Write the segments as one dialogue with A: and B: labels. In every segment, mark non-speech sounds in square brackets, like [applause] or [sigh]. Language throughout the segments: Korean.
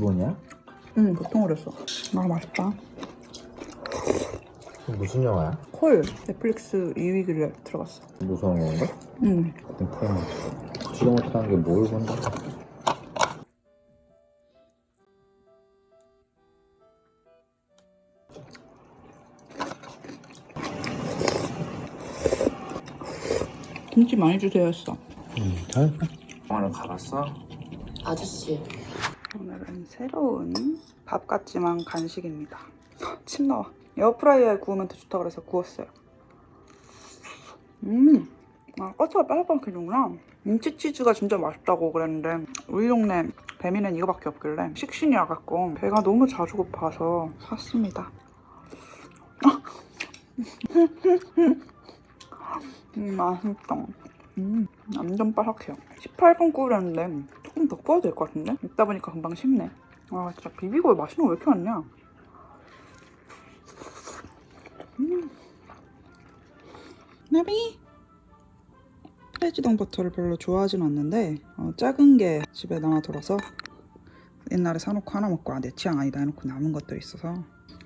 A: 기본이야?
B: 응, 보통으로 했어. 아, 맛있다.
A: 무슨 영화야?
B: 콜 넷플릭스 2위길래 들어갔어.
A: 무서운 건가?
B: 응.
A: 테마 지가 못하는 게 뭘 본다?
B: 김치 많이 주세요 했어.
A: 응 잘했어 영화를 가봤어?
C: 아저씨
B: 새로운 밥 같지만 간식입니다. 침 나와. 에어프라이어에 구우면 더 좋다 그래서 구웠어요. 음, 아 커트가 바삭바삭해지구나. 민치 치즈가 진짜 맛있다고 그랬는데 우리 동네 배미는 이거밖에 없길래 식신이 와갖고 배가 너무 자주 고파서 샀습니다. 음, 맛있다. 음, 완전 바삭해요. 18분 구우려는데 조금 더 구워도 될 것 같은데? 먹다 보니까 금방 식네. 와, 진짜 비비고에 맛있는 거 왜 이렇게 많냐? 음. 나비! 프레지동 버터를 별로 좋아하진 않는데 어, 작은 게 집에 남아 돌아서 옛날에 사놓고 하나 먹고 아 내 취향 아니다 해놓고 남은 것들이 있어서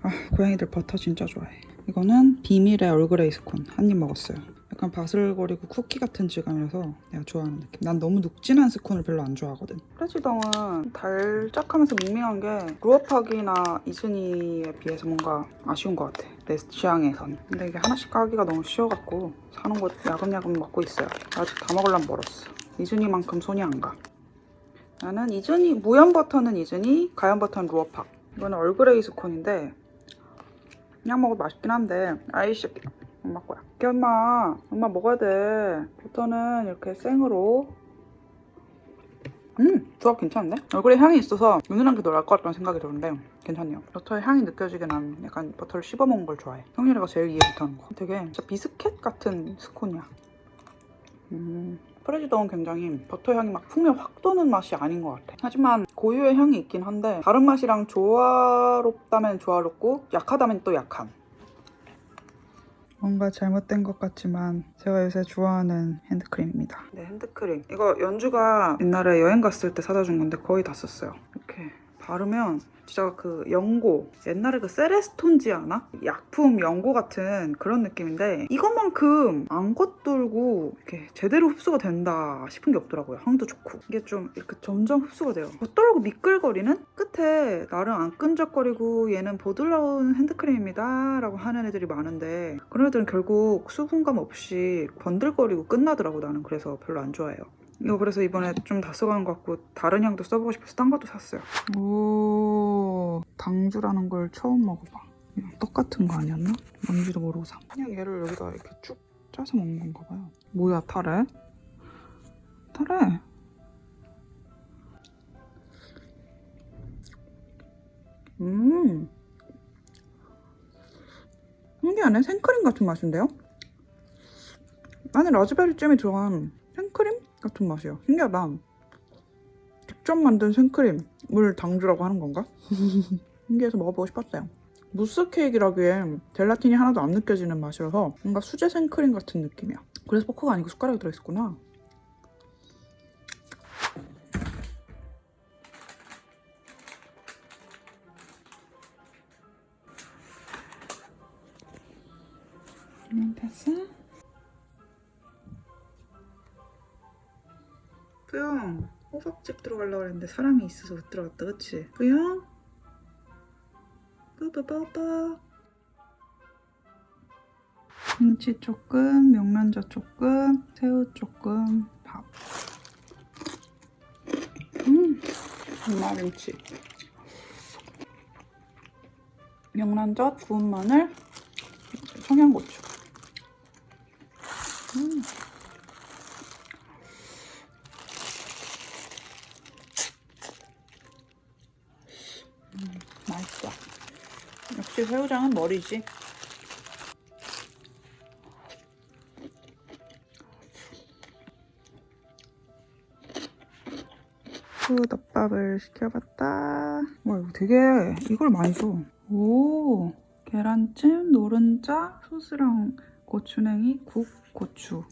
B: 아 고양이들 버터 진짜 좋아해 이거는 비밀의 얼그레이 스콘 한 입 먹었어요 약간 바슬거리고 쿠키 같은 질감이라서 내가 좋아하는 느낌. 난 너무 눅진한 스콘을 별로 안 좋아하거든. 프레지덩은 달짝하면서 밍밍한 게 루어팍이나 이순이에 비해서 뭔가 아쉬운 것 같아. 내 취향에선. 근데 이게 하나씩 까기가 너무 쉬워갖고 사는 거 야금야금 먹고 있어요. 아직 다 먹으려면 멀었어. 이준이만큼 손이 안가. 나는 이준이 무염 버터는 이준이 가염 버터는 루어팍. 이거는 얼그레이 스콘인데 그냥 먹어도 맛있긴 한데 아이씨 엄마 거야. 야 엄마 엄마 먹어야 돼. 버터는 이렇게 생으로. 음 조합 괜찮은데? 얼굴에 향이 있어서 은은한 게더 나을 것 같다는 생각이 드는데 괜찮네요. 버터의 향이 느껴지게 난 약간 버터를 씹어 먹은 걸 좋아해. 성렬이가 제일 이해 못하는 거. 되게 진짜 비스켓 같은 스콘이야. 음 프레지더는 굉장히 버터 향이 막 풍미 확 도는 맛이 아닌 것 같아. 하지만 고유의 향이 있긴 한데 다른 맛이랑 조화롭다면 조화롭고 약하다면 또 약한. 뭔가 잘못된 것 같지만 제가 요새 좋아하는 핸드크림입니다. 네, 핸드크림. 이거 연주가 옛날에 여행 갔을 때 사다 준 건데 거의 다 썼어요. 이렇게 바르면 진짜 그 연고 옛날에 그 세레스톤지 아나? 약품 연고 같은 그런 느낌인데 이것만큼 안 겉돌고 이렇게 제대로 흡수가 된다 싶은 게 없더라고요. 향도 좋고 이게 좀 이렇게 점점 흡수가 돼요. 겉돌고 미끌거리는 끝에 나름 안 끈적거리고 얘는 보드라운 핸드크림입니다 라고 하는 애들이 많은데 그런 애들은 결국 수분감 없이 번들거리고 끝나더라고 나는 그래서 별로 안 좋아해요. 이거 그래서 이번에 좀 다 써가는 것 같고 다른 향도 써보고 싶어서 딴 것도 샀어요. 오 당주라는 걸 처음 먹어봐. 그냥 떡 같은 거 아니었나? 뭔지도 모르고 사. 그냥 얘를 여기다 이렇게 쭉 짜서 먹는 건가 봐요. 뭐야 타래? 타래? 음 신기하네 생크림 같은 맛인데요? 나는 라즈베리 잼이 들어간 생크림 같은 맛이야. 신기하다. 직접 만든 생크림을 당주라고 하는 건가? [laughs] 신기해서 먹어보고 싶었어요. 무스 케이크라기엔 젤라틴이 하나도 안 느껴지는 맛이라서 뭔가 수제 생크림 같은 느낌이야. 그래서 포크가 아니고 숟가락이 들어있었구나. 음, 됐어? 뿌영 호박집 들어가려고 했는데 사람이 있어서 못 들어갔다 그치? 뿌영? 뿌뿌뿌뿌 김치 조금, 명란젓 조금, 새우 조금, 밥 음, 엄마김치 명란젓, 구운 마늘, 청양고추 음. 맛있어. 역시 새우장은 머리지. 푸덮밥을 시켜봤다. 와 이거 되게 이걸 많이 줘. 오 계란찜, 노른자, 소스랑 고추냉이, 국, 고추.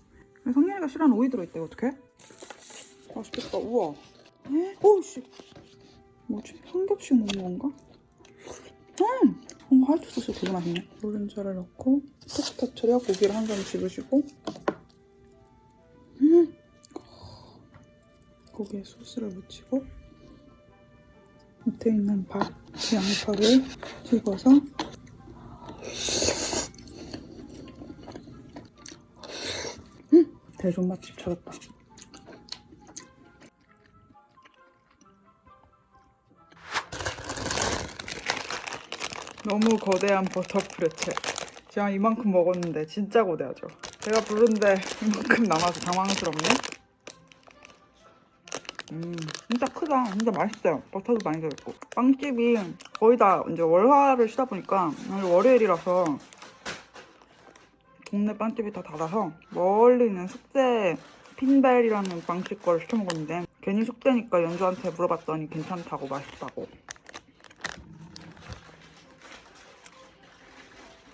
B: 성렬이가 싫어하는 오이 들어있대 어떡해? 맛있겠다. 우와. 오씨. 뭐지? 한 겹씩 먹는 건가? 음! 어, 화이트 소스 되게 맛있네. 노른자를 넣고 스타터트려 고기를 한점 집으시고 음! 고기에 소스를 묻히고 밑에 있는 밥, 양파를 찍어서 음! 대존 맛집 찾았다. 너무 거대한 버터 프레첼. 제가 이만큼 먹었는데 진짜 거대하죠. 제가 부른데 이만큼 남아서 당황스럽네. 음, 진짜 크다. 진짜 맛있어요. 버터도 많이 들어있고. 빵집이 거의 다 이제 월화를 쉬다 보니까 오늘 월요일이라서 동네 빵집이 다 닫아서 멀리 있는 숙제 핀벨이라는 빵집 거를 시켜 먹었는데 괜히 숙제니까 연주한테 물어봤더니 괜찮다고 맛있다고.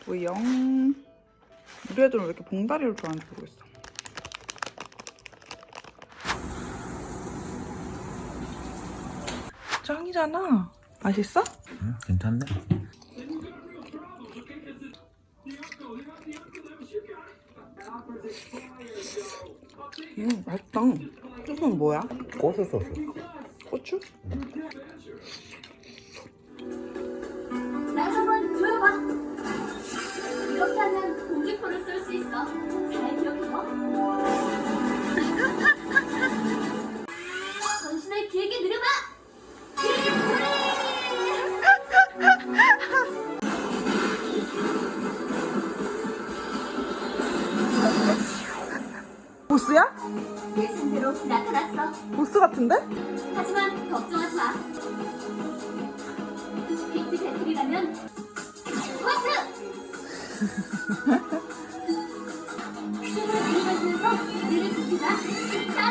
B: 도영. 우리 애들은 왜 이렇게 봉다리를 좋아하는지 모르겠어. 짱이잖아. 맛있어?
A: 응, 괜찮네.
B: 음, 맛있다. 소스는 뭐야?
A: 고수 소스.
B: 고추?
C: 조여봐. 이렇게 하면 공기포를 쏠 수 있어. 잘 기억해둬. [laughs] 전신을 길게 늘어봐. 길게 소리.
B: 보스야?
C: 예상 대로 나타났어.
B: 보스 같은데?
C: 하지만 걱정하지 마. 빅트 배틀이라면 Ha ha ha!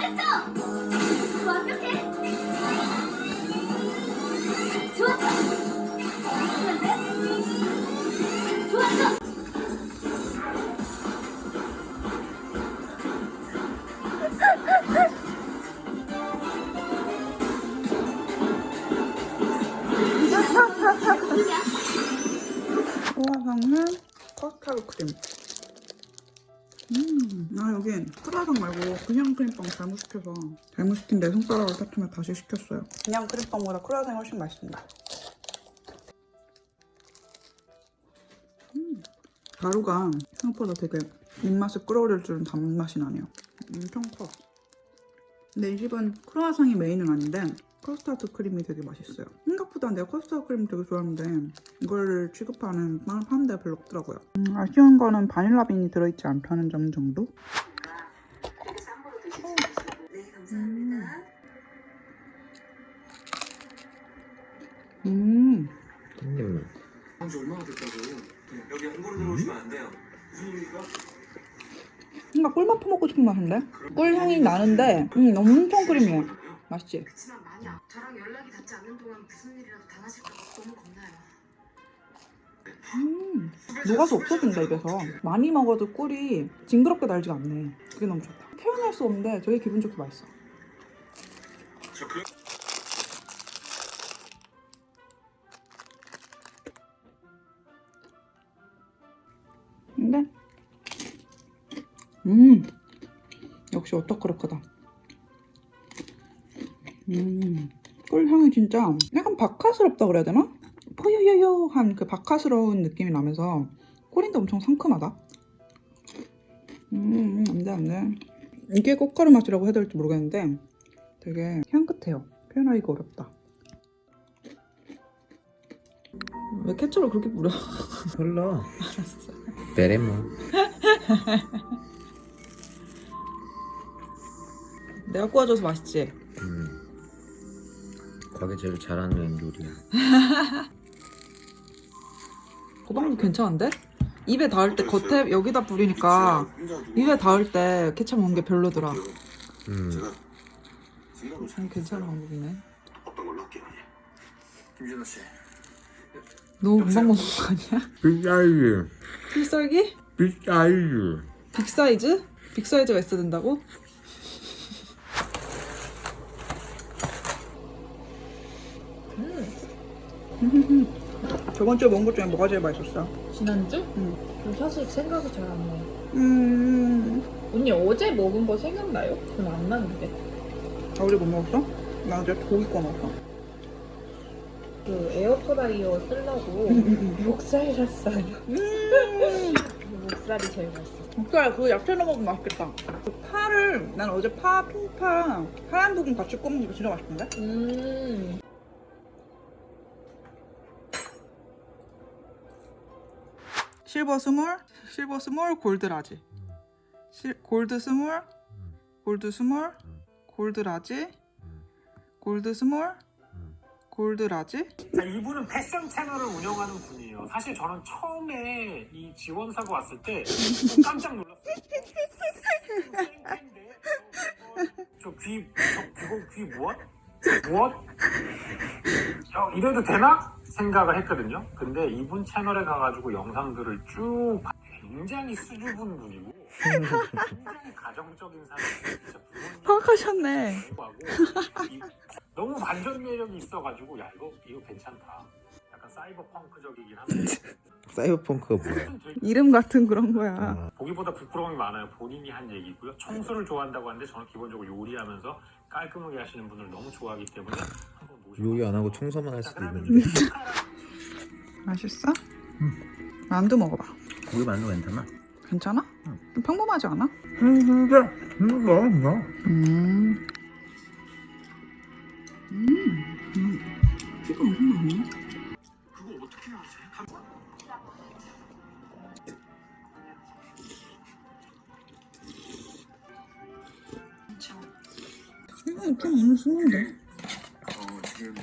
B: 시켜서 잘못 시킨 내 손가락을 다투며 다시 시켰어요. 그냥 크림빵보다 크루아상이 훨씬 맛있습니다. 음, 가루가 생각보다 되게 입맛을 끌어올릴 줄은 단맛이 나네요. 엄청 커. 근데 이 집은 크루아상이 메인은 아닌데 커스터드 크림이 되게 맛있어요. 생각보다 내가 커스터드 크림 되게 좋아하는데 이걸 취급하는 빵 파는 데가 별로 없더라고요. 음, 아쉬운 거는 바닐라 빈이 들어있지 않다는 점 정도? 음.
A: 깻잎.
D: 한지 얼마나 됐다고 여기 함부로 들어오시면 안 돼요 무슨 일입니까?
B: 뭔가 꿀맛 퍼먹고 싶은 맛인데? 꿀 향이 나는데 음, 엄청 크림해. 맛있지?
E: 그치만 만약 저랑 연락이 닿지 않는 동안 무슨 일이라도 당하실까 봐 너무 겁나요.
B: 음, 녹아서 없어진다 입에서 많이 먹어도 꿀이 징그럽게 날지가 않네 그게 너무 좋다 표현할 수 없는데 되게 기분 좋게 맛있어
D: 저 그...
B: 근데? 음 역시 어떡그렇거다. 음 꿀 향이 진짜 약간 박하스럽다 그래야 되나? 포요요요한 그 박하스러운 느낌이 나면서 꿀인데 엄청 상큼하다. 음 안돼 안돼. 이게 꽃가루 맛이라고 해야 될지 모르겠는데 되게 향긋해요. 표현하기가 어렵다. 왜 케첩을 그렇게 뿌려? [laughs]
A: 흘러. 베레 [laughs] 모. [laughs]
B: 내가 구워줘서 맛있지?
A: 음. 가게 제일 잘하는 요리야. [laughs]
B: 고방도 괜찮은데? 입에 닿을 때 겉에 여기다 뿌리니까 입에 닿을 때 케첩 먹는 게 별로더라.
A: 음.
D: 생각을
B: 음, 괜찮은 방법이네.
D: 어떤 걸로 할게요 김진호 씨
B: 너무 금방 먹는 거 아니야?
A: 빅사이즈.
B: 필살기?
A: 빅사이즈.
B: 빅 사이즈? 빅 사이즈가 있어야 된다고?
F: 음, [laughs]
B: 저번 주에 먹은 것 중에 뭐가 제일 맛있었어?
F: 지난주?
B: 응.
F: 저 사실 생각이 잘 안 나요.
B: 음.
F: 언니 어제 먹은 거 생각나요? 전 안 나는데.
B: 아, 어제 뭐 먹었어? 나 어제 고기 꺼 먹었어.
F: 그 에어프라이어 쓰려고
B: 음. [laughs]
F: 목살 샀어요.
B: 음. [laughs]
F: 목살이 제일 맛있어.
B: 목살 그 야채 넣어 먹으면 맛있겠다. 그 파를 난 어제 파, 핑파 하얀 부분 같이 구워 먹으니까 진짜 맛있던데?
F: 음.
B: 실버 스몰, 실버 스몰, 골드 라지. 실, 골드 스몰, 골드 스몰, 골드 라지, 골드 스몰, 골드 라지.
G: 자, 이분은 패션 채널을 운영하는 분이에요. 사실 저는 처음에 이 지원사가 왔을 때 깜짝 놀랐어요. 땡땡인데? 저 귀, 저 무엇? 무엇? 어, 이래도 되나? 생각을 했거든요. 근데 이분 채널에 가가지고 영상들을 쭉 봐- 굉장히 수줍은 분이고 굉장히 가정적인 사람. 진짜 부모님
B: 파악하셨네.
G: 하고 이- 너무 반전 매력이 있어가지고 야 이거 이거 괜찮다. 약간 사이버펑크적이긴 한데 [laughs]
A: 사이버펑크가 뭐야?
G: 되게
B: 이름 같은 그런 거야.
A: 아,
G: 보기보다 부끄러움이 많아요. 본인이 한 얘기고요. 청소를 좋아한다고 하는데 저는 기본적으로 요리하면서 깔끔하게 하시는 분을 너무 좋아하기 때문에 한번
A: 요리 안 하고. 청소만 할
G: 자,
A: 수도 있는데
B: 맛있어? 만두 먹어봐.
A: 고기 만두 괜찮아?
B: 괜찮아? 좀 평범하지 않아?
A: 음 진짜 음 맛있어
B: 음. 음. 음. 이거 엄청 많네.
G: 그거 어떻게 하세요? 한-
B: 이거 좀. 어,
D: 지금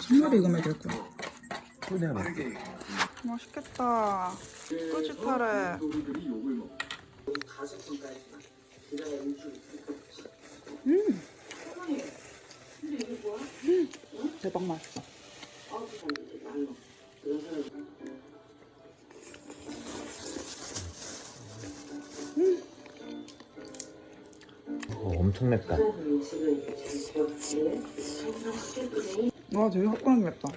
B: 정말 이거 먹을 거야. 맛있겠다.
D: 먹어.
B: 음. 대박 맛있어.
A: 어, 엄청 맵다
B: 와 되게 화끈하게 맵다.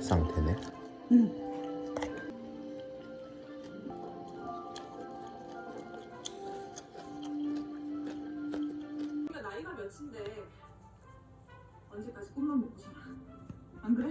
A: 이업 상태네
B: 우리가 나이가 몇인데 언제까지 꿈만 먹고 살아? 안 그래?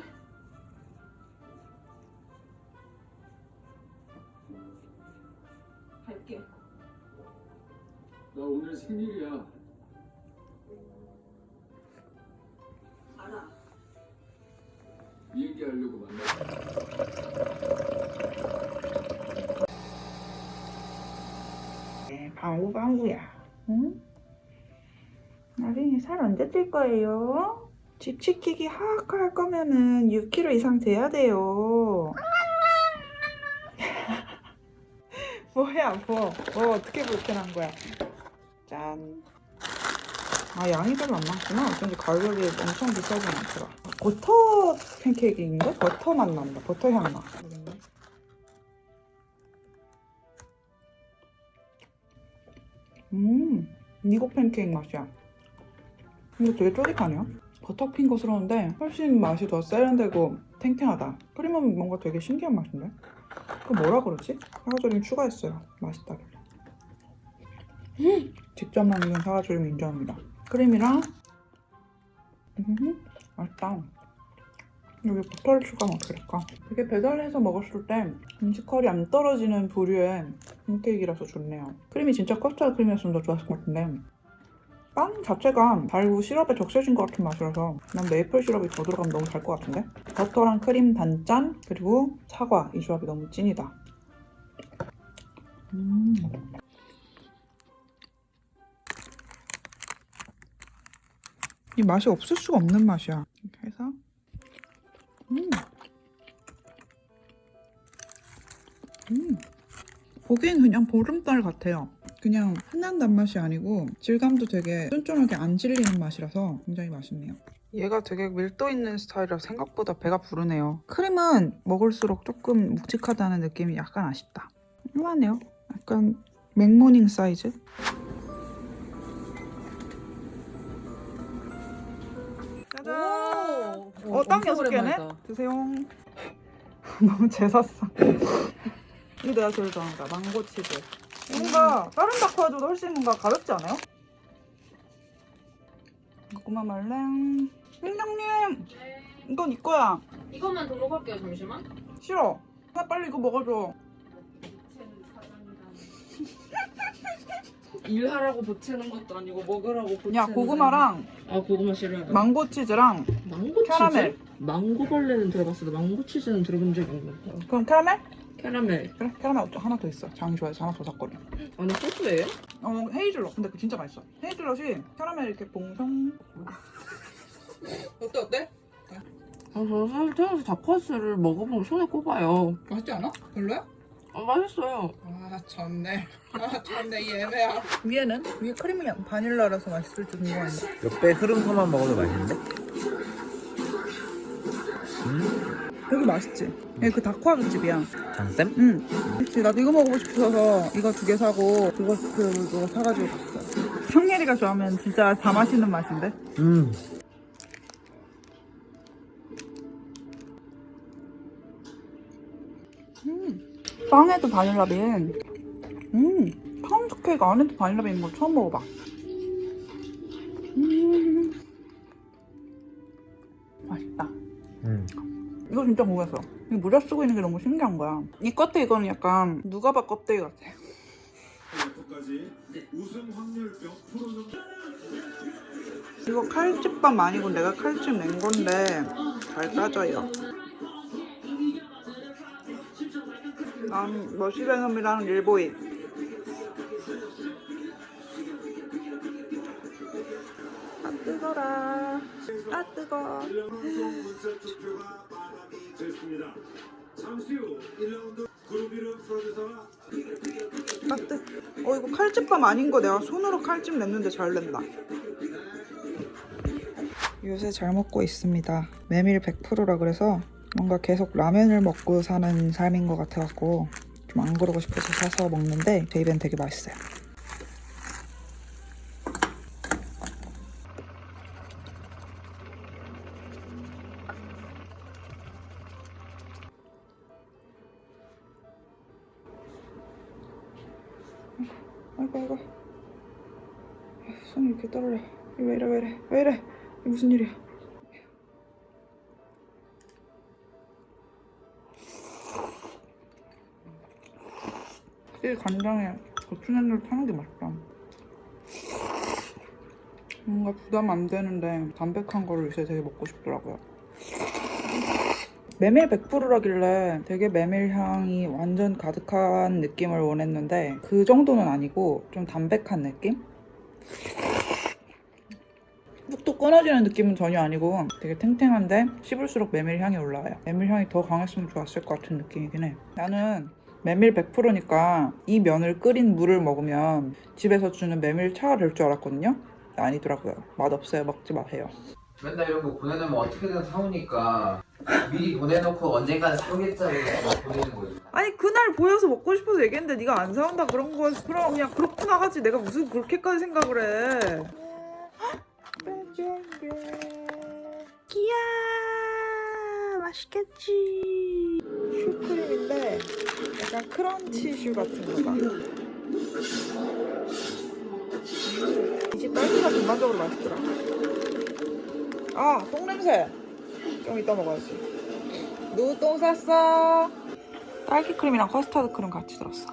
B: 방구야. 응? 나중에 살 언제 찔 거예요? 집 지키기 하악 할 거면은 6kg 이상 돼야 돼요. [laughs] 뭐야, 뭐. 뭐 어떻게 불편한 거야. 짠. 아, 양이 별로 안 많구나. 어쩐지 가격이 엄청 비싸진 않더라. 버터 팬케이크인가? 버터 맛 난다. 버터 향 나. 음, 미국 팬케이크 맛이야. 이거 되게 쫄깃하네요. 버터 핀 것스러운데 훨씬 맛이 더 세련되고 탱탱하다. 크림은 뭔가 되게 신기한 맛인데? 그 뭐라 그러지? 사과조림 추가했어요. 맛있다길래. 음, 직접 만든 사과조림 인정합니다. 크림이랑 음, 맛있다. 여기 버터를 추가하면 될까? 이게 배달해서 먹었을 때 음식컬이 안 떨어지는 부류의 팬케이크라서 좋네요. 크림이 진짜 커스터드 크림이었으면 더 좋았을 것 같은데 빵 자체가 달고 시럽에 적셔진 것 같은 맛이라서 난 메이플 시럽이 더 들어가면 너무 달 것 같은데? 버터랑 크림 단짠 그리고 사과 이 조합이 너무 찐이다. 음. 이 맛이 없을 수가 없는 맛이야. 이렇게 해서 음. 보기엔 그냥 보름달 같아요. 그냥 흔한 단맛이 아니고 질감도 되게 쫀쫀하게 안 질리는 맛이라서 굉장히 맛있네요. 얘가 되게 밀도 있는 스타일이라 생각보다 배가 부르네요. 크림은 먹을수록 조금 묵직하다는 느낌이 약간 아쉽다. 이만해요. 약간 맥모닝 사이즈? 짜잔! 어, 땅 여섯 개네? 드세요. [laughs] 너무 재샀어. 이거 내가 제일 좋아하는 거야. 망고 치즈. 뭔가 다른 다크와줘도 훨씬 뭔가 가볍지 않아요? 고구마 말랭. 팀장님! 이건 네 거야.
F: 이것만 등록할게요 잠시만.
B: 싫어. 나 빨리 이거 먹어줘. [laughs]
F: 일하라고 보채는 것도 아니고 먹으라고 보채는.
B: 야, 고구마랑
F: 아 고구마 싫어요.
B: 망고 치즈랑
F: 망고 치즈?
B: 캐러멜.
F: 망고 벌레는 들어봤어도 망고 치즈는 들어본 적이 없는데.
B: 그럼 캐러멜?
F: 캐러멜.
B: 그래, 캐러멜 어쩌- 하나 더 있어. 장이 좋아해서 하나 더 샀거든.
F: 아니 소스예요?
B: 어, 헤이즐넛. 근데 그 진짜 맛있어. 헤이즐넛이 캐러멜 이렇게 봉송. 어때, 어때?
F: 아, 저 사실 태어나서 다크호스를 먹어보면 손에 꼽아요.
B: 맛있지 않아? 별로야?
F: 아, 맛있어요.
B: 아, 졌네. 아. 이 애매야. 위에는? 위에 크림이 바닐라라서 맛있을지 궁금한데.
A: 옆에 흐름서만 먹어도 맛있는데?
B: 되게 맛있지? 여기 그 다크와드 집이야.
A: 장쌤?
B: 응. 그치, 나도 이거 먹어보고 싶어서 이거 두 개 사고 그거, 그거 사가지고 갔어. 성예리가 좋아하면 진짜 다 마시는 맛인데?
A: 음.
B: 빵에도 바닐라빈. 음, 파운드 케이크 안에도 바닐라빈 있는 거 처음 먹어봐. 음, 맛있다.
A: 음.
B: 이거 진짜 궁금했어. 이 모자 쓰고 있는 게 너무 신기한 거야. 이 껍데기 이거는 약간 누가 봐 껍데기 같아.
H: 까지 우승 확률 몇 프로는
B: 이거 칼집밥 아니고 내가 칼집 낸 건데 잘 따져요. 난 머시뱅음이랑 릴보이. 아 뜨거라. 아 뜨거.
H: 됐습니다. 잠시 후 1라운드 그룹 이름 프로듀서가
B: 아 뜨. 어 이거 칼집밥 아닌 거 내가 손으로 칼집 냈는데 잘 낸다. 요새 잘 먹고 있습니다. 메밀 100%라 그래서 뭔가 계속 라면을 먹고 사는 삶인 것 같아갖고 좀 안 그러고 싶어서 사서 먹는데 제 입엔 되게 맛있어요. 무슨 일이야? 이 간장에 고추냉이를 타는 게 맛있다. 뭔가 부담 안 되는데 담백한 거를 요새 되게 먹고 싶더라고요. 메밀 100%라길래 되게 메밀 향이 완전 가득한 느낌을 원했는데 그 정도는 아니고 좀 담백한 느낌? 끊어지는 느낌은 전혀 아니고 되게 탱탱한데 씹을수록 메밀 향이 올라와요. 메밀 향이 더 강했으면 좋았을 것 같은 느낌이긴 해. 나는 메밀 100%니까 이 면을 끓인 물을 먹으면 집에서 주는 메밀 차가 될 줄 알았거든요. 아니더라고요. 맛없어요. 먹지 마세요.
I: 맨날 이런 거 보내놓으면 어떻게든 사오니까 미리 보내놓고 언젠가는 사오겠자고 보내는 거지.
B: 아니 그날 보여서 먹고 싶어서 얘기했는데 네가 안 사온다 그런 거 그럼 그냥 그렇구나 하지 내가 무슨 그렇게까지 생각을 해 기야 맛있겠지 슈크림인데 약간 크런치 슈 같은 거다 이집 딸기가 전반적으로 맛있더라 아 똥냄새 좀 이따 먹어야지 누구 똥 쌌어? 딸기 크림이랑 커스터드 크림 같이 들었어.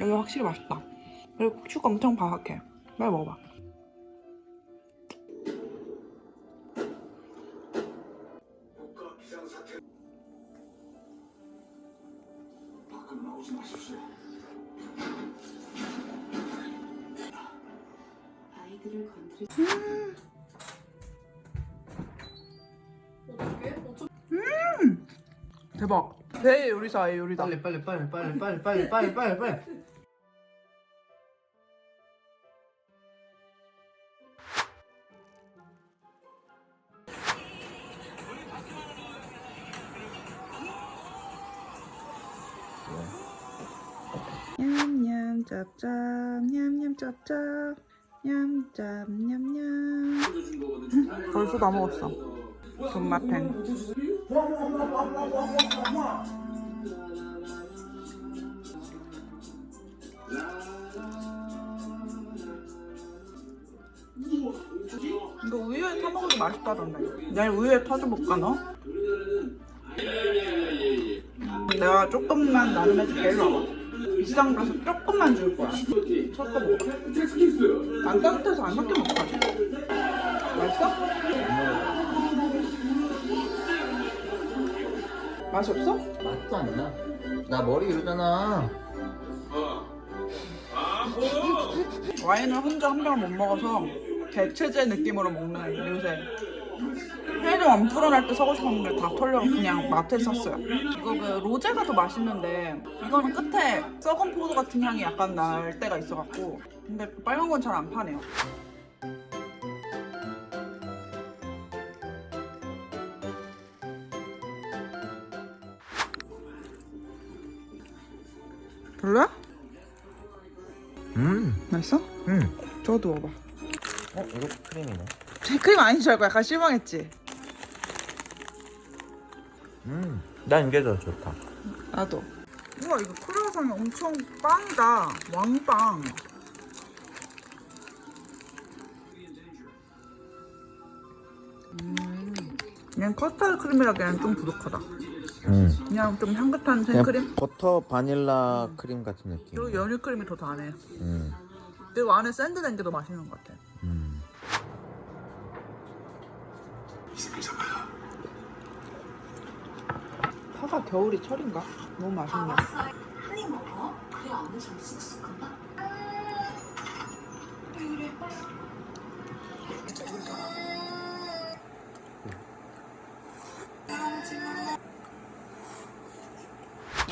B: 여기 확실히 맛있다. 그리고 축 엄청 바삭해. 빨리 먹어봐. 요리사의 요리다.
I: 빨리 빨리 빨리 빨리 빨리 빨리 빨리 빨리 빨리.
B: 냠냠 짭짭 냠냠 짭짭 냠짭 냠냠 벌써 다 먹었어 돈마탱 맛있다던데 내일 우유에 타줘 볼까 너? 내가 조금만 나눔해줄게 일로 와봐 비싼 가서 조금만 줄 거야 섞어 먹어 안 따뜻해서 안 섞여 먹어야지 맛있어? 맛이 없어?
I: 맛도 안 나. 나 머리 이러잖아.
B: 와인을 혼자 한 병을 못 먹어서 대체제 느낌으로 먹는 요새. 편의점 안 풀어날 때 사고 싶었는데 다 털려서 그냥 마트에서 샀어요. 이거 그 로제가 더 맛있는데 이거는 끝에 썩은 포도 같은 향이 약간 날 때가 있어갖고. 근데 그 빨간 건 잘 안 파네요. 별로야?
A: 음,
B: 맛있어?
A: 음.
B: 저도 먹어봐
A: 어, 이거 크림이네.
B: 크림 아닌 줄 알고 약간 실망했지?
A: 음, 난 이게 더 좋다.
B: 나도. 우와 이거 크루아상이 엄청 빵이다. 왕빵. 음, 그냥 커스터드 크림이라기에는 좀 부족하다.
A: 음.
B: 그냥 좀 향긋한
A: 그냥
B: 생크림?
A: 버터 바닐라 크림 같은 느낌.
B: 그리고 연유 크림이 더 다네.
A: 음,
B: 그리고 안에 샌드된 게 더 맛있는 것 같아. 겨울이 철인가? 너무 맛있네.
E: 한입 먹어. 그래 안에 좀 쑥쑥한가?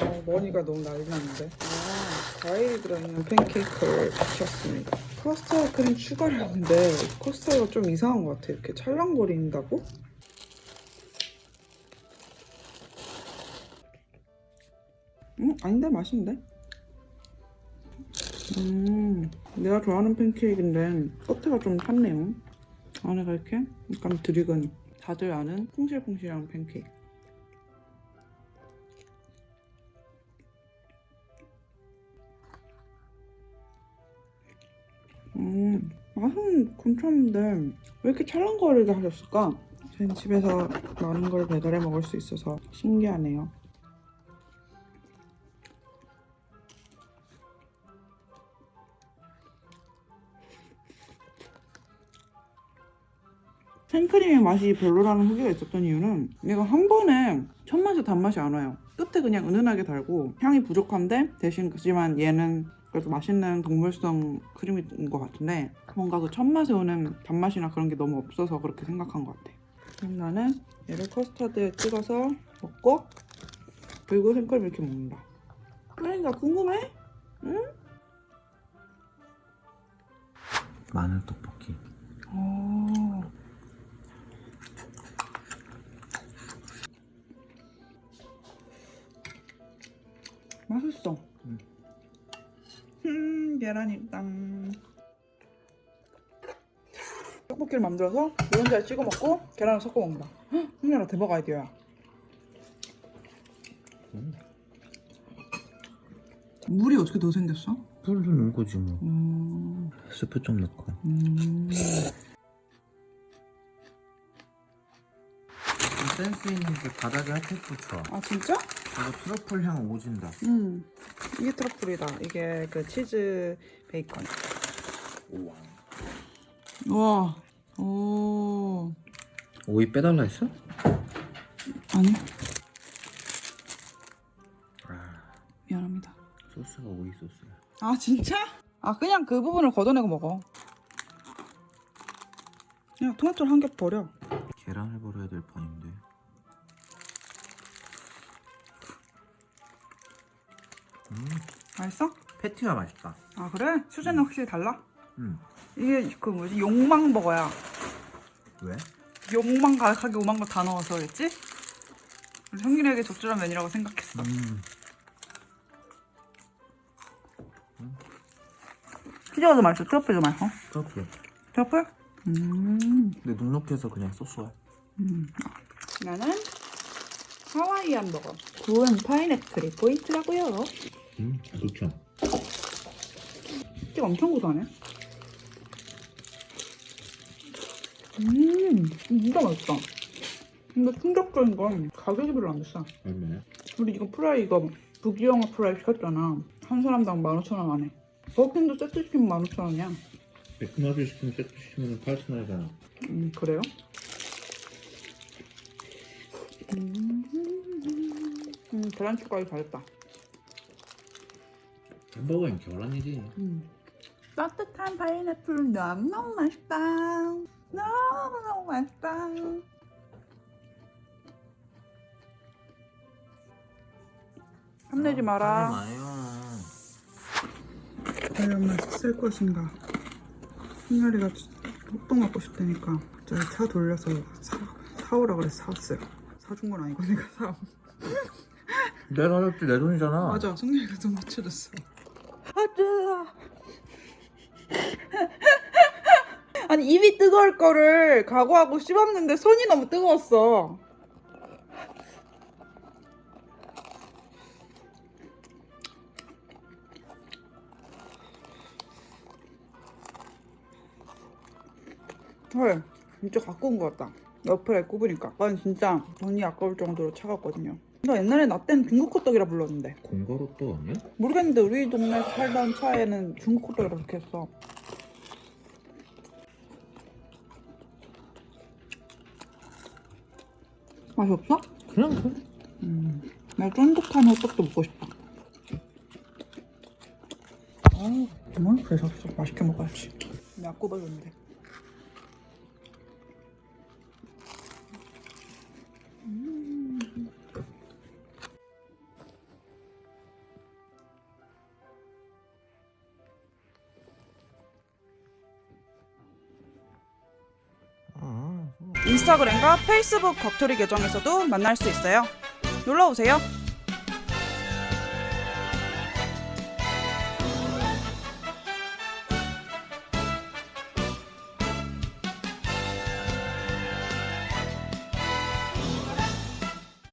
B: 어, 머리가 너무 난리 났는데. 아, 과일이 들어있는 팬케이크를 시켰습니다. 커스터드 크림 추가를 했는데 커스터드가 좀 이상한 것 같아. 이렇게 찰랑거린다고? 음, 아닌데 맛있는데? 음, 내가 좋아하는 팬케이크인데 겉에가 좀 탔네요. 안에가 이렇게 약간 드리근. 다들 아는 퐁실퐁실한 팬케이크. 음, 맛은 괜찮은데 왜 이렇게 찰랑거리게 하셨을까? 저희 집에서 많은 걸 배달해 먹을 수 있어서 신기하네요. 생크림의 맛이 별로라는 후기가 있었던 이유는 얘가 한 번에 첫 맛에 단맛이 안 와요. 끝에 그냥 은은하게 달고 향이 부족한데 대신 그지만 얘는 그래도 맛있는 동물성 크림인 것 같은데 뭔가 그 첫 맛에 오는 단맛이나 그런 게 너무 없어서 그렇게 생각한 것 같아. 그럼 나는 얘를 커스터드에 찍어서 먹고 그리고 생크림 이렇게 먹는다. 그러니까 궁금해?
A: 마늘 떡볶이.
B: 오. 맛있어. 음, 계란이다. 떡볶이를 만들어서 노른자에 찍어 먹고 계란을 섞어 먹는다. 헉, 흥미라 대박 아이디어야. 물이 어떻게 더 생겼어?
A: 풀 넣는 거지 뭐.
B: 음,
A: 스프 좀 넣고.
B: 음.
A: 센스 있는 게 바닥에 핫팩 붙여.
B: 아 진짜?
A: 이거 트러플 향 오진다.
B: 음, 이게 트러플이다. 이게 그 치즈 베이컨.
A: 우와.
B: 우와, 오,
A: 오이 빼달라 했어?
B: 아니
A: 아,
B: 미안합니다.
A: 소스가 오이 소스야.
B: 아 진짜? 아 그냥 그 부분을 걷어내고 먹어. 그냥 토마토를 한개 버려.
A: 계란을 버려야 될 판인데.
B: 맛있어?
A: 패티가 맛있다.
B: 아 그래? 수제는 확실히 달라?
A: 음.
B: 이게 그 뭐지 욕망 버거야.
A: 왜?
B: 욕망 가득하게 오만 거다 넣어서 그랬지? 우리 성균이에게 적절한 메뉴라고 생각했어.
A: 음.
B: 피자가 더 맛있어? 트러플이 더 맛있어?
A: 그렇게.
B: 트러플? 음.
A: 근데 눅눅해서 그냥 소스야.
B: 나는 하와이안 버거. 구운 파인애플이 포인트라고요.
A: 음, 좋죠.
B: 피자 엄청 고소하네. 음, 진짜 맛있다. 근데 충격적인 건 가격이 별로 안 비싸.
A: 얼마야?
B: 우리 이거 프라이 이거 부기영어 프라이 시켰잖아. 한 사람당 15,000원 안에. 버킨도 세트 시키면 15,000원이야.
A: 맥도날드 시키면 세트 시키면 8,000원이잖아.
B: 음, 그래요? 음, 음 계란치까지 잘했다.
A: 햄버거엔 계란이지.
B: 음. 따뜻한 파인애플 너무너무 맛있다. 너무너무 맛있다. 혼내지 마라.
A: 마요.
B: 과연 맛있을 것인가? 승열이가 호떡 먹고 싶다니까 갑자기 차 돌려서 사, 사오라 그래서 사왔어요. 사준 건 아니고 [laughs] 내가 사.
A: 내가 샀지 내 돈이잖아.
B: 맞아, 승열이가 돈 맞춰줬어. 하자. 아니 입이 뜨거울 거를 각오하고 씹었는데 손이 너무 뜨거웠어. 헐, 진짜 갖고 온 것 같다. 옆에 굽으니까. 난 진짜 돈이 아까울 정도로 차갑거든요. 나 옛날에 나 때는 중국 호떡이라 불렀는데.
A: 공가로 또 아니야?
B: 모르겠는데 우리 동네 살던 차에는 중국 호떡이라고 적혀있어. 맛이 없어?
A: 그냥 그.
B: 음, 나 쫀득한 호떡도 먹고 싶다. 아유, 정말 그래서 없어. 맛있게 먹어야지. 내가 꼽아줬는데. 인스타그램과 페이스북 겉토리 계정에서도 만날 수 있어요. 놀러 오세요.